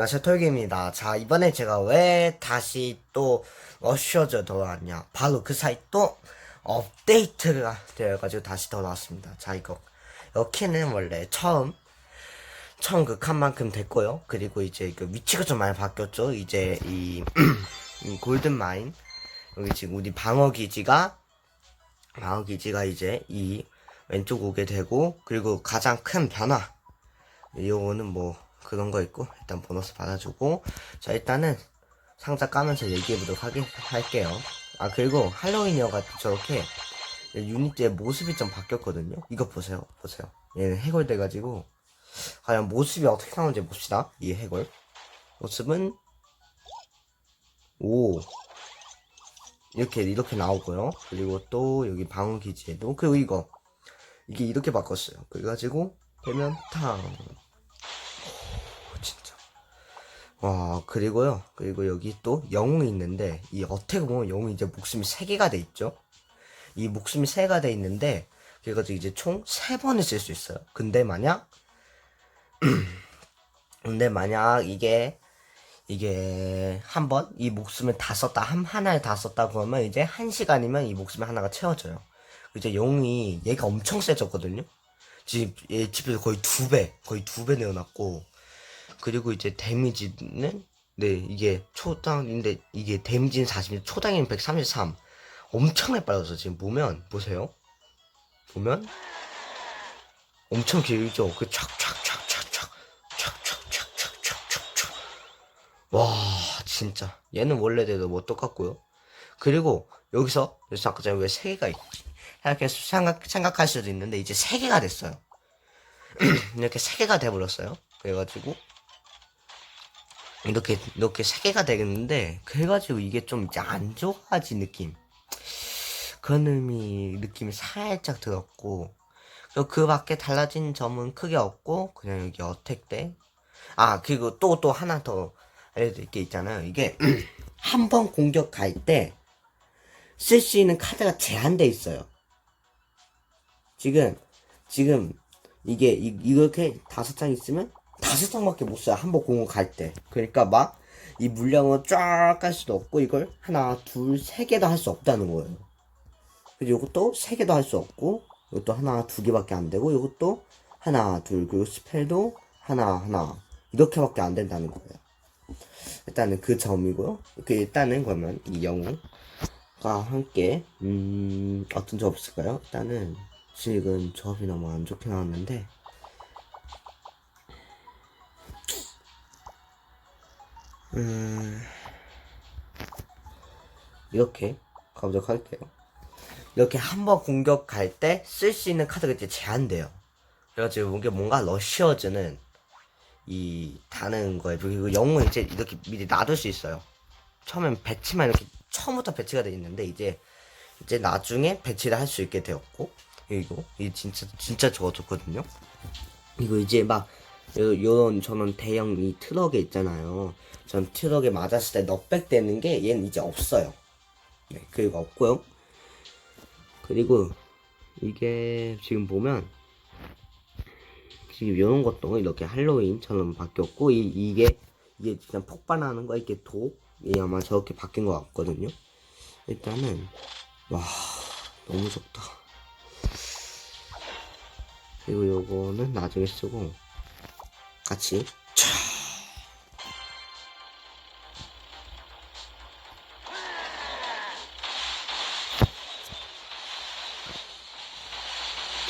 안녕하세요 톨기입니다. 자 이번에 제가 왜 다시 또 러쉬어즈 돌아왔냐 바로 그 사이 또 업데이트가 되어가지고 다시 돌아왔습니다. 자 이거 여기는 원래 처음 처음 그 칸만큼 됐고요. 그리고 이제 그 위치가 좀 많이 바뀌었죠. 이제 이, 이 골든 마인 여기 지금 우리 방어 기지가 방어 기지가 이제 이 왼쪽 오게 되고 그리고 가장 큰 변화 요거는 뭐 그런 거 있고 일단 보너스 받아주고 자 일단은 상자 까면서 얘기해보도록 하게, 할게요. 아 그리고 할로윈이어가지고 저렇게 유닛의 모습이 좀 바뀌었거든요. 이거 보세요 보세요. 얘는 해골돼가지고 과연 모습이 어떻게 나오는지 봅시다. 이 해골. 모습은 오. 이렇게 이렇게 나오고요. 그리고 또 여기 방어 기지에도 그리고 이거. 이게 이렇게 바꿨어요. 그래가지고 되면 탕. 와, 그리고요. 그리고 여기 또 영웅이 있는데, 이 어떻게 보면 영웅이 이제 목숨이 3개가 돼 있죠? 이 목숨이 3개가 돼 있는데, 그래가지고 이제 총 3번을 쓸 수 있어요. 근데 만약, 근데 만약 이게, 이게 한 번, 이 목숨을 다 썼다, 한, 하나에 다 썼다 그러면 이제 한 시간이면 이 목숨이 하나가 채워져요. 이제 영웅이 얘가 엄청 세졌거든요? 지금 얘 집에서 거의 두 배, 거의 두 배 내어놨고, 그리고 이제 데미지는 네 이게 초당인데 이게 데미지는 40, 초당이는 133. 엄청나게 빨라서 지금 보면 보세요. 보면 엄청 길죠. 그 촥촥촥촥촥 촥촥촥촥촥촥 와 진짜 얘는 원래대로 뭐 똑같고요. 그리고 여기서 그래서 아까 전에 왜 세 개가 있지? 이렇게 생각 생각할 수도 있는데 이제 세 개가 됐어요. 이렇게 세 개가 돼버렸어요. 그래가지고 이렇게 이렇게 세 개가 되겠는데 그래가지고 이게 좀 이제 안 좋아진 느낌. 그런 의미 느낌이 살짝 들었고 그 밖에 달라진 점은 크게 없고 그냥 여기 어택 때아 그리고 또또 하나 더 알려드릴 게 있잖아요. 이게 한 번 공격 갈때쓸 수 있는 카드가 제한돼 있어요. 지금 지금 이게 이, 이렇게 다섯 장 있으면 다섯 장밖에 못 써요. 한번 공을 갈 때. 그러니까 막 이 물량을 쫙깔 수도 없고 이걸 하나, 둘, 세 개도 할 수 없다는 거예요. 그리고 이것도 세 개도 할 수 없고 이것도 하나, 두 개밖에 안 되고 이것도 하나, 둘, 그리고 스펠도 하나, 하나 이렇게밖에 안 된다는 거예요. 일단은 그 점이고요. 그 일단은 그러면 이 영웅과 함께 음 어떤 조합 있을까요? 일단은 지금 조합이 너무 안 좋게 나왔는데 음, 이렇게 가보도록 할게요. 이렇게 한 번 공격 갈때쓸 수 있는 카드가 이제 제한돼요. 그래가지고 이게 뭔가 러시어즈는 이 다는 거예요. 그리고 영웅은 이제 이렇게 미리 놔둘 수 있어요. 처음엔 배치만 이렇게 처음부터 배치가 돼 있는데 이제 이제 나중에 배치를 할 수 있게 되었고 이거 이게 진짜 진짜 저거 좋거든요. 이거 이제 막 요, 요런 저는 대형 이 트럭에 있잖아요. 전 트럭에 맞았을 때 넉백 되는 게 얘는 이제 없어요. 네, 그리고 없고요. 그리고 이게 지금 보면 지금 이런 것도 이렇게 할로윈처럼 바뀌었고 이, 이게 이게 진짜 폭발하는 거 이렇게 독이 아마 저렇게 바뀐 것 같거든요. 일단은 와 너무 좋다. 그리고 요거는 나중에 쓰고 같이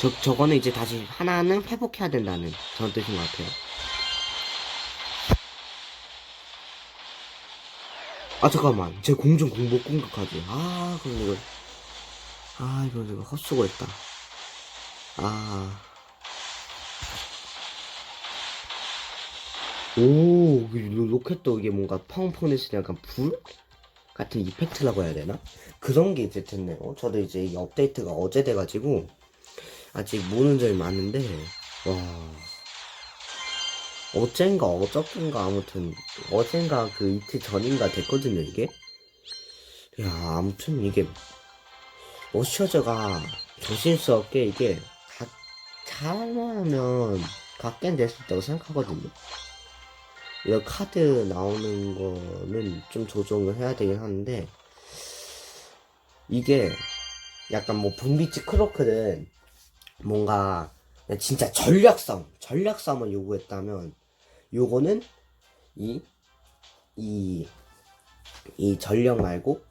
저, 저거는 이제 다시 하나는 회복해야 된다는 그런 뜻인 것 같아요. 아, 잠깐만. 제 공중 공복 공격하지. 아, 그럼 이거. 아, 이거, 이거 헛수고했다. 아. 오, 그 로- 로켓도 이게 뭔가 펑펑 됐을 때 약간 불? 같은 이펙트라고 해야 되나? 그런 게 이제 됐네요. 저도 이제 이 업데이트가 어제 돼가지고, 아직 모르는 점이 많은데, 와. 어젠가 어저께인가 아무튼, 어젠가 그 이틀 전인가 됐거든요, 이게? 야, 아무튼 이게, 러시어저가 조심스럽게 이게, 가, 잘하면, 갓겐 될수 있다고 생각하거든요. 이런 카드 나오는 거는 좀 조정을 해야 되긴 하는데 이게 약간 뭐 분비치 크로크는 뭔가 진짜 전략싸움 전략싸움을 요구했다면 요거는 이 이, 이 전력 말고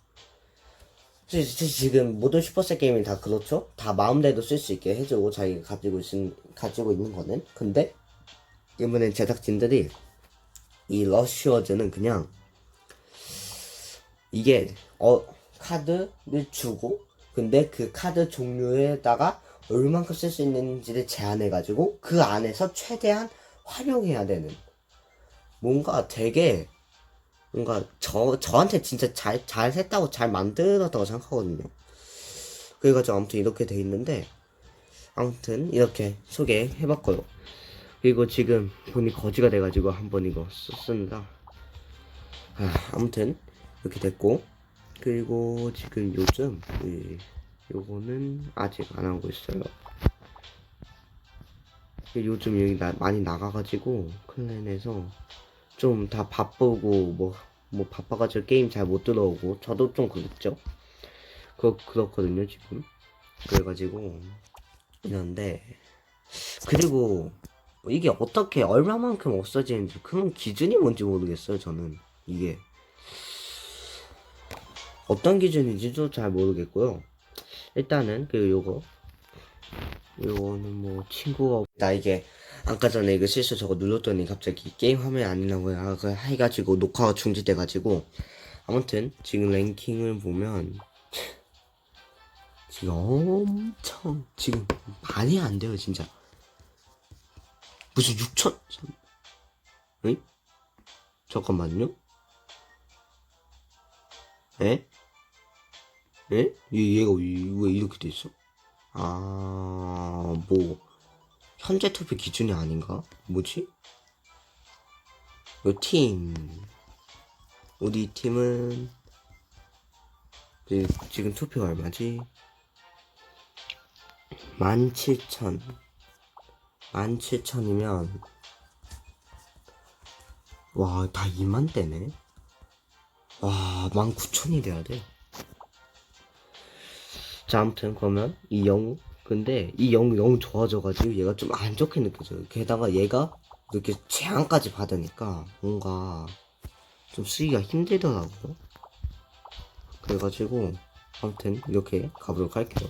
지금 모든 슈퍼셋 게임이 다 그렇죠? 다 마음대로 쓸 수 있게 해주고 자기가 가지고 있는 가지고 있는 거는 근데 이번엔 제작진들이 이 러쉬워즈는 그냥 이게 어 카드를 주고 근데 그 카드 종류에다가 얼만큼 쓸 수 있는지를 제한해 가지고 그 안에서 최대한 활용해야 되는 뭔가 되게 뭔가 저 저한테 진짜 잘 잘 했다고 잘 만들었다고 생각하거든요. 그래가지고 아무튼 이렇게 돼 있는데 아무튼 이렇게 소개해봤고요. 그리고 지금 돈이 거지가 돼가지고 한 번 이거 썼습니다. 아, 아무튼 이렇게 됐고 그리고 지금 요즘 이 요거는 아직 안 하고 있어요. 요즘 여기 나, 많이 나가가지고 클랜에서 좀 다 바쁘고 뭐 뭐 바빠가지고 게임 잘 못 들어오고 저도 좀 그렇죠. 그 그렇거든요 지금. 그래가지고 이런데 그리고 이게 어떻게 얼마만큼 없어지는지 그런 기준이 뭔지 모르겠어요 저는. 이게. 어떤 기준인지도 잘 모르겠고요. 일단은 그 요거. 요거는 뭐 친구가 없- 나 이게 아까 전에 이거 실수 저거 눌렀더니 갑자기 게임 화면이 안 나고요 아, 그 해가지고 녹화가 중지돼 가지고 아무튼 지금 랭킹을 보면 지금 엄청 지금 많이 안 돼요 진짜 무슨 6천 응? 잠깐만요 에? 에? 얘, 얘가 왜, 왜 이렇게 돼 있어? 아, 뭐, 현재 투표 기준이 아닌가? 뭐지? 요 팀. 우리 팀은, 지- 지금 투표 얼마지? 17,000. 17,000이면, 와, 다 2만대네? 와, 19,000이 돼야 돼. 자, 아무튼 그러면 이 영웅 근데 이 영웅 너무 좋아져가지고 얘가 좀 안 좋게 느껴져요. 게다가 얘가 이렇게 제한까지 받으니까 뭔가 좀 쓰기가 힘들더라고요. 그래가지고 아무튼 이렇게 가보도록 할게요.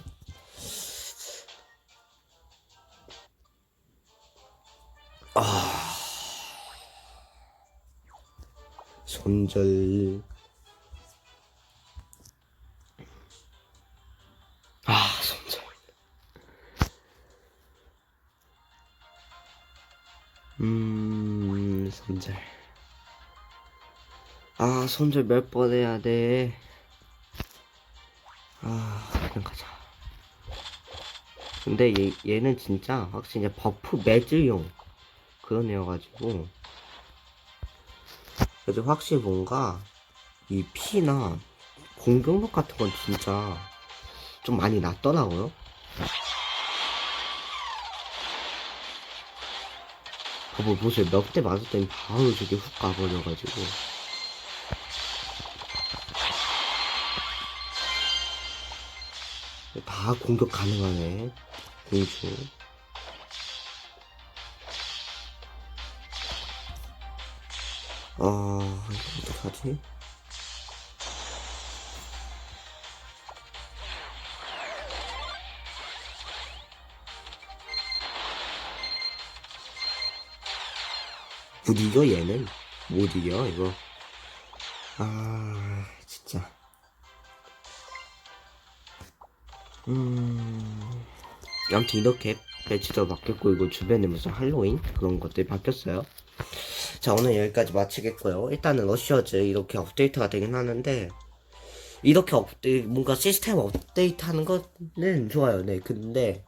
손절. 아 손절. 음 손절. 아 손절 몇 번 해야 돼? 아, 그냥 가자. 근데 얘, 얘는 진짜 확실히 버프 매즈용 그런 애여가지고 그래도 확실히 뭔가 이 피나 공격력 같은 건 진짜 좀 많이 낮더라고요. 봐봐 보세요. 몇 대 맞았더니 바로 저게 훅 가버려가지고. 다 공격 가능하네. 공주 아 이거 어떡하지? 못 이겨 얘는? 못 이겨 이거? 아 진짜. 음 아무튼 이렇게 배치도 바뀌었고 이거 주변에 무슨 할로윈? 그런 것들이 바뀌었어요. 자 오늘 여기까지 마치겠고요. 일단은 러시어즈 이렇게 업데이트가 되긴 하는데 이렇게 업데이 뭔가 시스템 업데이트 하는 거는 좋아요. 네 근데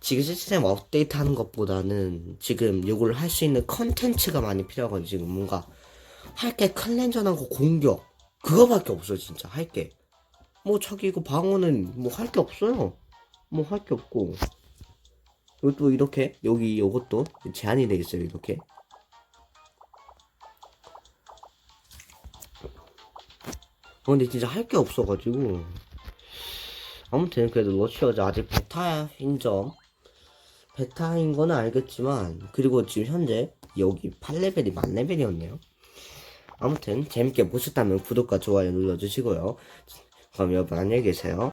지금 시스템 업데이트 하는 것보다는 지금 요걸 할 수 있는 컨텐츠가 많이 필요하거든요. 지금 뭔가 할 게 클렌저하고 공격 그거밖에 없어 진짜. 할게. 뭐 저기 이거 방어는 뭐 할 게 없어요. 뭐 할 게 없고 그리고 또 이렇게 여기 이것도 제한이 되겠어요 이렇게. 어, 근데 진짜 할 게 없어가지고. 아무튼 그래도 러시아가 아직 베타인 점 베타인 거는 알겠지만 그리고 지금 현재 여기 8레벨이 만레벨이었네요. 아무튼 재밌게 보셨다면 구독과 좋아요 눌러주시고요. 그럼 여러분 안녕히 계세요.